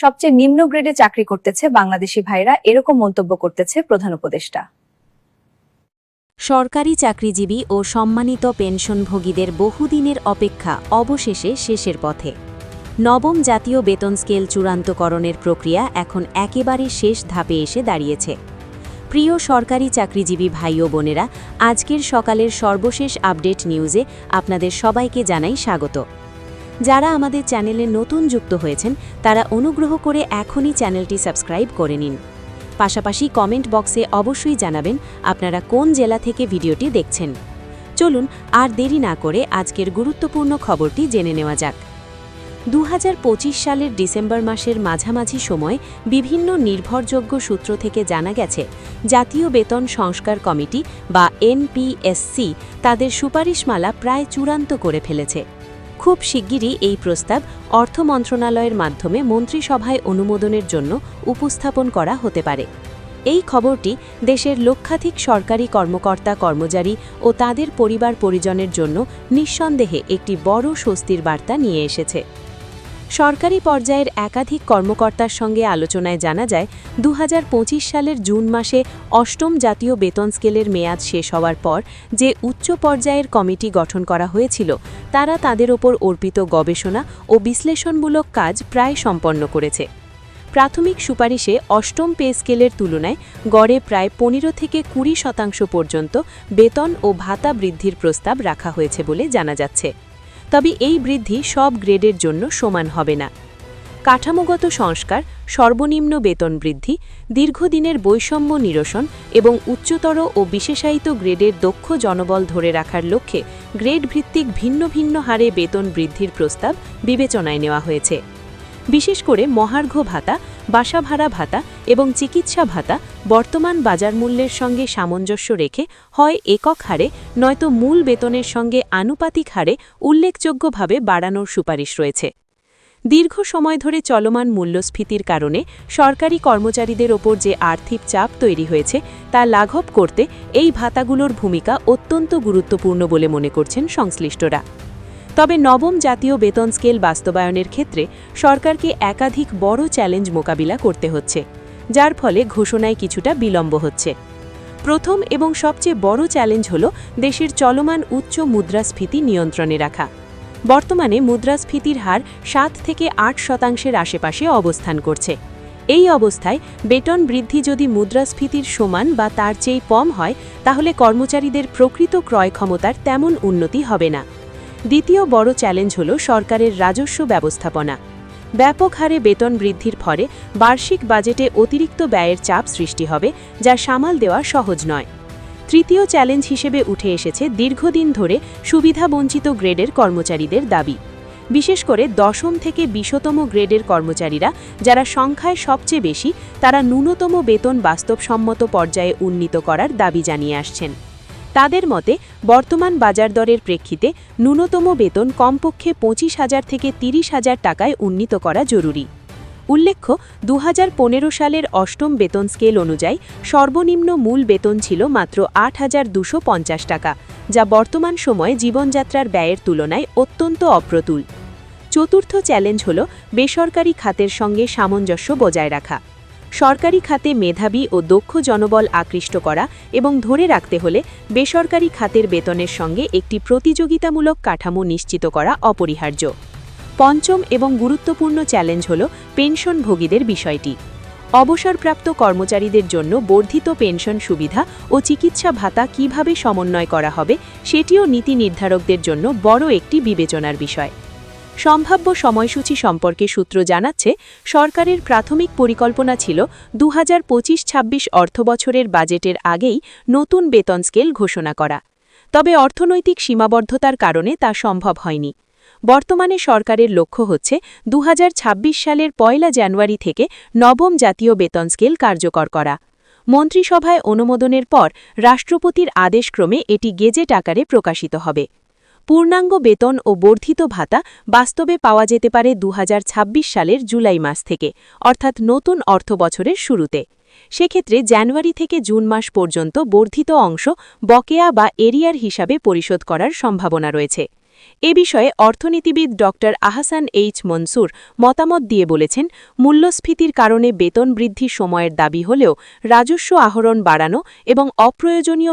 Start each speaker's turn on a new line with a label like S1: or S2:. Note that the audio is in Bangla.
S1: সবচেয়ে নিম্ন গ্রেডে চাকরি করতেছে বাংলাদেশি ভাইরা। এরকম মন্তব্য করতেছে প্রধান উপদেষ্টা।
S2: সরকারি চাকরিজীবী ও সম্মানিত পেনশনভোগীদের বহুদিনের অপেক্ষা অবশেষে শেষের পথে। নবম জাতীয় বেতন স্কেল চূড়ান্তকরণের প্রক্রিয়া এখন একেবারে শেষ ধাপে এসে দাঁড়িয়েছে। প্রিয় সরকারি চাকরিজীবী ভাই ও বোনেরা, আজকের সকালের সর্বশেষ আপডেট নিউজে আপনাদের সবাইকে জানাই স্বাগত। যারা আমাদের চ্যানেলে নতুন যুক্ত হয়েছেন, তারা অনুগ্রহ করে এখনই চ্যানেলটি সাবস্ক্রাইব করে নিন। পাশাপাশি কমেন্ট বক্সে অবশ্যই জানাবেন আপনারা কোন জেলা থেকে ভিডিওটি দেখছেন। চলুন আর দেরি না করে আজকের গুরুত্বপূর্ণ খবরটি জেনে নেওয়া যাক। দু হাজার পঁচিশ সালের ডিসেম্বর মাসের মাঝামাঝি সময় বিভিন্ন নির্ভরযোগ্য সূত্র থেকে জানা গেছে, জাতীয় বেতন সংস্কার কমিটি বা এনপিএসসি তাদের সুপারিশমালা প্রায় চূড়ান্ত করে ফেলেছে। খুব শিগগিরই এই প্রস্তাব অর্থ মন্ত্রণালয়ের মাধ্যমে মন্ত্রিসভায় অনুমোদনের জন্য উপস্থাপন করা হতে পারে। এই খবরটি দেশের লক্ষাধিক সরকারি কর্মকর্তা কর্মচারী ও তাদের পরিবার পরিজনের জন্য নিঃসন্দেহে একটি বড় স্বস্তির বার্তা নিয়ে এসেছে। সরকারি পর্যায়ের একাধিক কর্মকর্তার সঙ্গে আলোচনায় জানা যায় দু হাজার পঁচিশ সালের জুন মাসে অষ্টম জাতীয় বেতন স্কেলের মেয়াদ শেষ হওয়ার পর যে উচ্চ পর্যায়ের কমিটি গঠন করা হয়েছিল, তারা তাদের ওপর অর্পিত গবেষণা ও বিশ্লেষণমূলক কাজ প্রায় সম্পন্ন করেছে। প্রাথমিক সুপারিশে অষ্টম পে স্কেলের তুলনায় গড়ে প্রায় পনেরো থেকে কুড়ি শতাংশ পর্যন্ত বেতন ও ভাতা বৃদ্ধির প্রস্তাব রাখা হয়েছে বলে জানা যাচ্ছে। তবে এই বৃদ্ধি সব গ্রেডের জন্য সমান হবে না। কাঠামোগত সংস্কার, সর্বনিম্ন বেতন বৃদ্ধি, দীর্ঘদিনের বৈষম্য নিরসন এবং উচ্চতর ও বিশেষায়িত গ্রেডের দক্ষ জনবল ধরে রাখার লক্ষ্যে গ্রেড ভিত্তিক ভিন্ন ভিন্ন হারে বেতন বৃদ্ধির প্রস্তাব বিবেচনায় নেওয়া হয়েছে। বিশেষ করে মহার্ঘ ভাতা বাসা ভাড়া ভাতা এবং চিকিৎসা ভাতা বর্তমান বাজার মূল্যের সঙ্গে সামঞ্জস্য রেখে হয় একক হারে, নয়তো মূল বেতনের সঙ্গে আনুপাতিক হারে উল্লেখযোগ্যভাবে বাড়ানোর সুপারিশ রয়েছে। দীর্ঘ সময় ধরে চলমান মূল্যস্ফীতির কারণে সরকারি কর্মচারীদের ওপর যে আর্থিক চাপ তৈরি হয়েছে, তা লাঘব করতে এই ভাতাগুলোর ভূমিকা অত্যন্ত গুরুত্বপূর্ণ বলে মনে করছেন সংশ্লিষ্টরা। তবে নবম জাতীয় বেতন স্কেল বাস্তবায়নের ক্ষেত্রে সরকারকে একাধিক বড় চ্যালেঞ্জ মোকাবিলা করতে হচ্ছে, যার ফলে ঘোষণায় কিছুটা বিলম্ব হচ্ছে। প্রথম এবং সবচেয়ে বড় চ্যালেঞ্জ হল দেশের চলমান উচ্চ মুদ্রাস্ফীতি নিয়ন্ত্রণে রাখা। বর্তমানে মুদ্রাস্ফীতির হার সাত থেকে আট শতাংশের আশেপাশে অবস্থান করছে। এই অবস্থায় বেতন বৃদ্ধি যদি মুদ্রাস্ফীতির সমান বা তার চেয়ে কম হয়, তাহলে কর্মচারীদের প্রকৃত ক্রয় ক্ষমতার তেমন উন্নতি হবে না। দ্বিতীয় বড় চ্যালেঞ্জ হল সরকারের রাজস্ব ব্যবস্থাপনা। ব্যাপক হারে বেতন বৃদ্ধির ফলে বার্ষিক বাজেটে অতিরিক্ত ব্যয়ের চাপ সৃষ্টি হবে, যা সামাল দেওয়া সহজ নয়। তৃতীয় চ্যালেঞ্জ হিসেবে উঠে এসেছে দীর্ঘদিন ধরে সুবিধাবঞ্চিত গ্রেডের কর্মচারীদের দাবি। বিশেষ করে দশম থেকে বিশতম গ্রেডের কর্মচারীরা, যারা সংখ্যায় সবচেয়ে বেশি, তারা ন্যূনতম বেতন বাস্তবসম্মত পর্যায়ে উন্নীত করার দাবি জানিয়ে আসছেন। তাদের মতে, বর্তমান বাজার দরের প্রেক্ষিতে ন্যূনতম বেতন কমপক্ষে পঁচিশ হাজার থেকে তিরিশ হাজার টাকায় উন্নীত করা জরুরি। উল্লেখ্য দু হাজার পনেরো সালের অষ্টম বেতন স্কেল অনুযায়ী সর্বনিম্ন মূল বেতন ছিল মাত্র আট টাকা, যা বর্তমান সময়ে জীবনযাত্রার ব্যয়ের তুলনায় অত্যন্ত অপ্রতুল। চতুর্থ চ্যালেঞ্জ হল বেসরকারি খাতের সঙ্গে সামঞ্জস্য বজায় রাখা। সরকারি খাতে মেধাবী ও দক্ষ জনবল আকৃষ্ট করা এবং ধরে রাখতে হলে বেসরকারি খাতের বেতনের সঙ্গে একটি প্রতিযোগিতামূলক কাঠামো নিশ্চিত করা অপরিহার্য। পঞ্চম এবং গুরুত্বপূর্ণ চ্যালেঞ্জ হল পেনশনভোগীদের বিষয়টি। অবসরপ্রাপ্ত কর্মচারীদের জন্য বর্ধিত পেনশন সুবিধা ও চিকিৎসা ভাতা কীভাবে সমন্বয় করা হবে, সেটিও নীতি নির্ধারকদের জন্য বড় একটি বিবেচনার বিষয়। সম্ভাব্য সময়সূচি সম্পর্কে সূত্র জানাচ্ছে, সরকারের প্রাথমিক পরিকল্পনা ছিল দু হাজার পঁচিশ ছাব্বিশ অর্থবছরের বাজেটের আগেই নতুন বেতন স্কেল ঘোষণা করা। তবে অর্থনৈতিক সীমাবদ্ধতার কারণে তা সম্ভব হয়নি। বর্তমানে সরকারের লক্ষ্য হচ্ছে দু হাজার ছাব্বিশ সালের পয়লা জানুয়ারি থেকে নবম জাতীয় বেতন স্কেল কার্যকর করা। মন্ত্রিসভায় অনুমোদনের পর রাষ্ট্রপতির আদেশক্রমে এটি গেজেট আকারে প্রকাশিত হবে। পূর্ণাঙ্গ বেতন ও বর্ধিত ভাতা বাস্তবে পাওয়া যেতে পারে দু হাজার ছাব্বিশ সালের জুলাই মাস থেকে, অর্থাৎ নতুন অর্থ বছরের শুরুতে। সেক্ষেত্রে জানুয়ারি থেকে জুন মাস পর্যন্ত বর্ধিত অংশ বকেয়া বা এরিয়ার হিসাবে পরিশোধ করার সম্ভাবনা রয়েছে। এ বিষয়ে অর্থনীতিবিদ ড. আহসান এইচ মনসুর মতামত দিয়ে বলেছেন, মূল্যস্ফীতির কারণে বেতন বৃদ্ধি সময়ের দাবি হলেও রাজস্ব আহরণ বাড়ানো এবং অপ্রয়োজনীয়